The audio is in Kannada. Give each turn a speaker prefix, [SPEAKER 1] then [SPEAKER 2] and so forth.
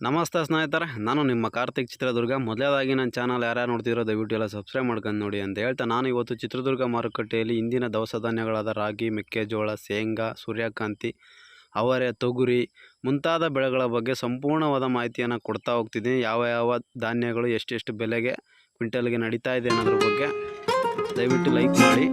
[SPEAKER 1] ನಮಸ್ತೆ ಸ್ನೇಹಿತರೆ, ನಾನು ನಿಮ್ಮ ಕಾರ್ತಿಕ್ ಚಿತ್ರದುರ್ಗ. ಮೊದಲೇದಾಗಿ ನನ್ನ ಚಾನಲ್ ಯಾರ್ಯಾರು ನೋಡ್ತಿರೋ ದಯವಿಟ್ಟು ಎಲ್ಲ ಸಬ್ಸ್ಕ್ರೈಬ್ ಮಾಡ್ಕೊಂಡು ನೋಡಿ ಅಂತ ಹೇಳ್ತಾ ನಾನು ಇವತ್ತು ಚಿತ್ರದುರ್ಗ ಮಾರುಕಟ್ಟೆಯಲ್ಲಿ ಇಂದಿನ ದವಸ ಧಾನ್ಯಗಳಾದ ರಾಗಿ, ಮೆಕ್ಕೆಜೋಳ, ಶೇಂಗಾ, ಸೂರ್ಯಕಾಂತಿ, ಅವರೆ, ತೊಗರಿ ಮುಂತಾದ ಬೆಳೆಗಳ ಬಗ್ಗೆ ಸಂಪೂರ್ಣವಾದ ಮಾಹಿತಿಯನ್ನು ಕೊಡ್ತಾ ಹೋಗ್ತಿದ್ದೀನಿ. ಯಾವ ಯಾವ ಧಾನ್ಯಗಳು ಎಷ್ಟೆಷ್ಟು ಬೆಲೆಗೆ ಕ್ವಿಂಟಲ್ಗೆ ನಡೀತಾ ಇದೆ ಅನ್ನೋದ್ರ ಬಗ್ಗೆ ದಯವಿಟ್ಟು ಲೈಕ್ ಮಾಡಿ.